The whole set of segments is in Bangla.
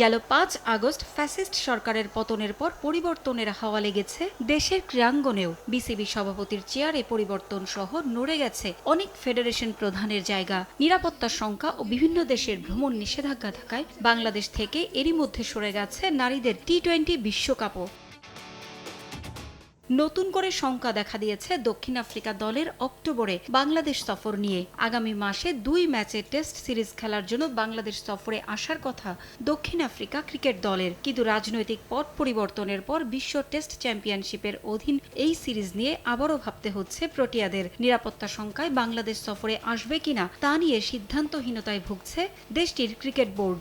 গেল পাঁচ আগস্ট ফ্যাসিস্ট সরকারের পতনের পর পরিবর্তনের হাওয়া লেগেছে দেশের ক্রীড়াঙ্গনেও। বিসিবি সভাপতির চেয়ারে পরিবর্তন সহ নড়ে গেছে অনেক ফেডারেশন প্রধানের জায়গা। নিরাপত্তা সংখ্যা ও বিভিন্ন দেশের ভ্রমণ নিষেধাজ্ঞা থাকায় বাংলাদেশ থেকে এরই মধ্যে সরে গেছে নারীদের টি টোয়েন্টি বিশ্বকাপও। নতুন করে শঙ্কা দেখা দিয়েছে দক্ষিণ আফ্রিকা দলের অক্টোবরে বাংলাদেশ সফর নিয়ে। আগামী মাসে দুই ম্যাচে টেস্ট সিরিজ খেলার জন্য বাংলাদেশ সফরে আসার কথা দক্ষিণ আফ্রিকা ক্রিকেট দলের। কিন্তু রাজনৈতিক পট পরিবর্তনের পর বিশ্ব টেস্ট চ্যাম্পিয়নশিপের অধীন এই সিরিজ নিয়ে আবারও ভাবতে হচ্ছে প্রোটিয়াদের। নিরাপত্তা সংখ্যায় বাংলাদেশ সফরে আসবে কিনা তা নিয়ে সিদ্ধান্তহীনতায় ভুগছে দেশটির ক্রিকেট বোর্ড।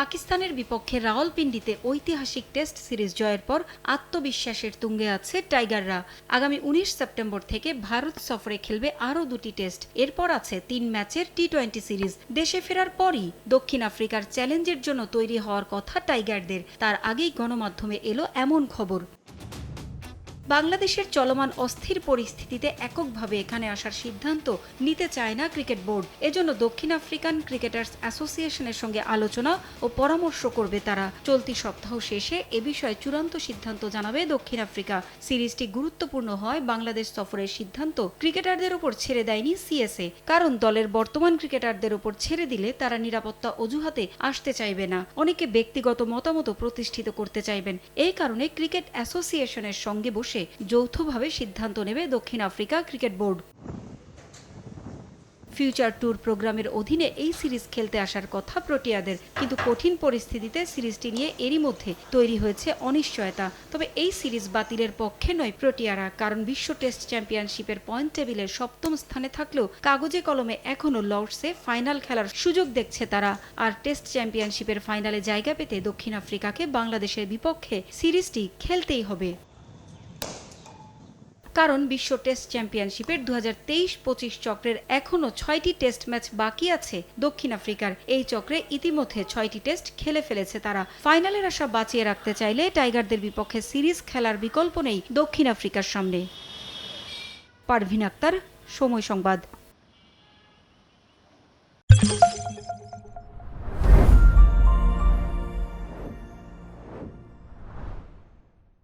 পাকিস্তানের বিপক্ষে রাওয়ালপিন্ডিতে ঐতিহাসিক টেস্ট সিরিজ জয়ের পর আত্মবিশ্বাসের তুঙ্গে আছে টাইগাররা। আগামী উনিশ সেপ্টেম্বর থেকে ভারত সফরে খেলবে আরও দুটি টেস্ট। এরপর আছে তিন ম্যাচের টি টোয়েন্টি সিরিজ। দেশে ফেরার পরই দক্ষিণ আফ্রিকার চ্যালেঞ্জের জন্য তৈরি হওয়ার কথা টাইগারদের। তার আগেই গণমাধ্যমে এলো এমন খবর। বাংলাদেশের চলমান অস্থির পরিস্থিতিতে এককভাবে এখানে আসার সিদ্ধান্ত নিতে চায় না ক্রিকেট বোর্ড। এজন্য দক্ষিণ আফ্রিকান ক্রিকেটার্স অ্যাসোসিয়েশনের সঙ্গে আলোচনা ও পরামর্শ করবে তারা। চলতি সপ্তাহ শেষে এ বিষয়ে চূড়ান্ত সিদ্ধান্ত জানাবে দক্ষিণ আফ্রিকা। সিরিজটি গুরুত্বপূর্ণ হয় বাংলাদেশ সফরের সিদ্ধান্ত ক্রিকেটারদের উপর ছেড়ে দেয়নি সিএসএ। কারণ দলের বর্তমান ক্রিকেটারদের উপর ছেড়ে দিলে তারা নিরাপত্তা অজুহাতে আসতে চাইবে না। অনেকে ব্যক্তিগত মতামত প্রতিষ্ঠিত করতে চাইবেন। এই কারণে ক্রিকেট অ্যাসোসিয়েশনের সঙ্গে বসে যৌথভাবে সিদ্ধান্ত নেবে দক্ষিণ Africa cricket board. Future tour প্রোগ্রামের অধীনে এই সিরিজ খেলতে আসার কথা প্রোটিয়াদের, কিন্তু কঠিন পরিস্থিতিতে সিরিজটি নিয়ে এরই মধ্যে তৈরি হয়েছে অনিশ্চয়তা। তবে এই সিরিজ বাতিলের পক্ষে নয় প্রোটিয়ারা, কারণ বিশ্ব টেস্ট চ্যাম্পিয়নশিপের পয়েন্ট টেবিলের সপ্তম স্থানে থাকলেও কাগজে কলমে এখনও লর্ডসে ফাইনাল খেলার সুযোগ দেখছে তারা। আর টেস্ট চ্যাম্পিয়নশিপের ফাইনালে জায়গা পেতে দক্ষিণ আফ্রিকাকে বাংলাদেশের বিপক্ষে সিরিজটি খেলতেই হবে। কারণ বিশ্ব টেস্ট চ্যাম্পিয়নশিপের দু হাজার তেইশ পঁচিশ চক্রের এখনও ছয়টি টেস্ট ম্যাচ বাকি আছে দক্ষিণ আফ্রিকার। এই চক্রে ইতিমধ্যে ছয়টি টেস্ট খেলে ফেলেছে তারা। ফাইনালের আশা বাঁচিয়ে রাখতে চাইলে টাইগারদের বিপক্ষে সিরিজ খেলার বিকল্প নেই দক্ষিণ আফ্রিকার সামনে। পারভিন আক্তার, সময় সংবাদ।